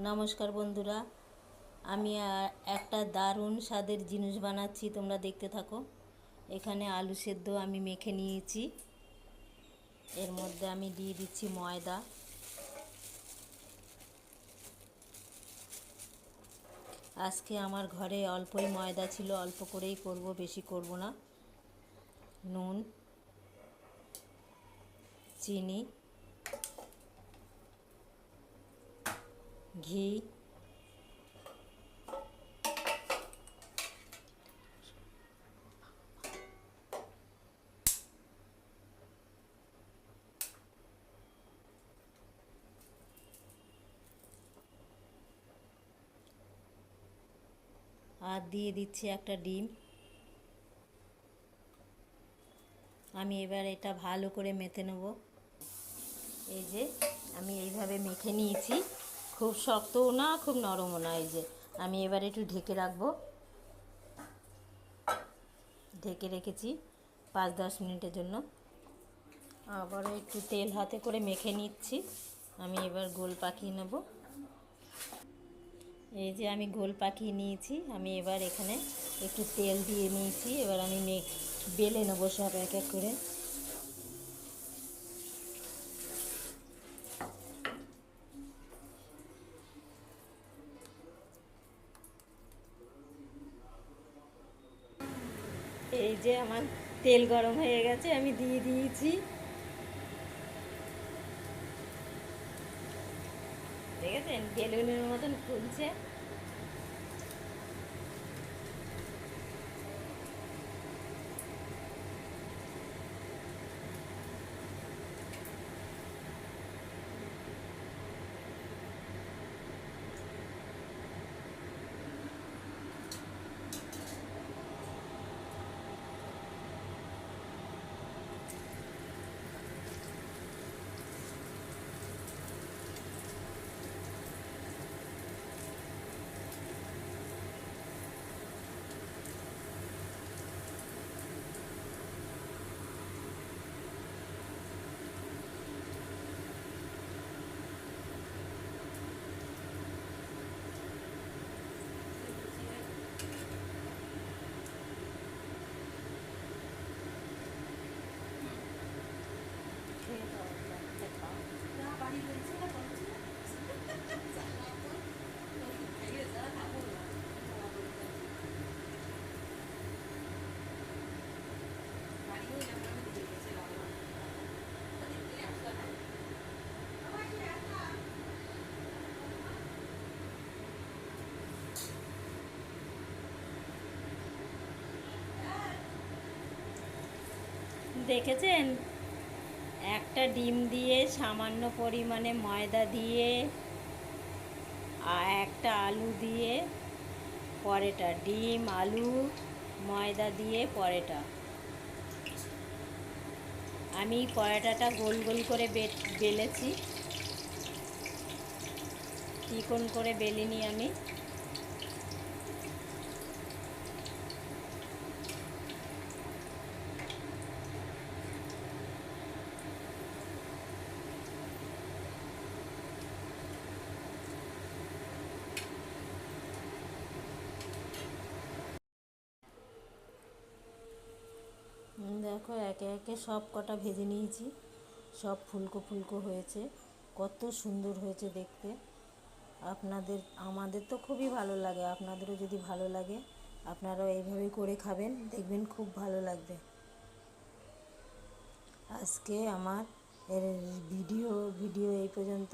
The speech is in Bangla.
নমস্কার বন্ধুরা, আমি একটা দারুণ স্বাদের জিনিস বানাচ্ছি, তোমরা দেখতে থাকো। এখানে আলু সেদ্ধ আমি মেখে নিয়েছি। এর মধ্যে আমি দিয়ে দিচ্ছি ময়দা। আজকে আমার ঘরে অল্পই ময়দা ছিল, অল্প করেই করব, বেশি করব না। নুন, চিনি ঘি। আর দিয়ে দিচ্ছি একটা ডিম। আমি এবার এটা ভালো করে মেখে নেব। এই যে আমি এইভাবে মেখে নিয়েছি। খুব শক্তও না, খুব নরমও না, এই যে আমি এবার একটু ঢেকে রাখব। ঢেকে রেখেছি পাঁচ দশ মিনিটের জন্য। আবারও একটু তেল হাতে করে মেখে নিচ্ছি। আমি এবার গোল পাকিয়ে নেব। এই যে আমি গোল পাকিয়ে নিয়েছি, আমি এবার এখানে একটু তেল দিয়ে নিয়েছি। এবার আমি বেলে নেব সব এক এক করে। এই যে আমার তেল গরম হয়ে গেছে আমি দিয়ে দিয়েছি। দেখেছেন? বেলুনের মতন ফুলছে। দেখেছেন? একটা ডিম দিয়ে সামান্য পরিমাণে ময়দা দিয়ে আর একটা আলু দিয়ে পরেটা, ডিম, আলু, ময়দা দিয়ে পরেটা। আমি পরোটাটা গোল গোল করে বেলেছি। চিকন করে বেলিনি আমি। দেখো, একে একে সব কটা ভেজে নিয়েছি। সব ফুলকো ফুলকো হয়েছে। কত সুন্দর হয়েছে দেখতে। আপনাদের, আমাদের তো খুবই ভালো লাগে। আপনাদেরও যদি ভালো লাগে, আপনারাও এইভাবে করে খাবেন। দেখবেন খুব ভালো লাগবে। আজকে আমার এর ভিডিও ভিডিও এই পর্যন্ত।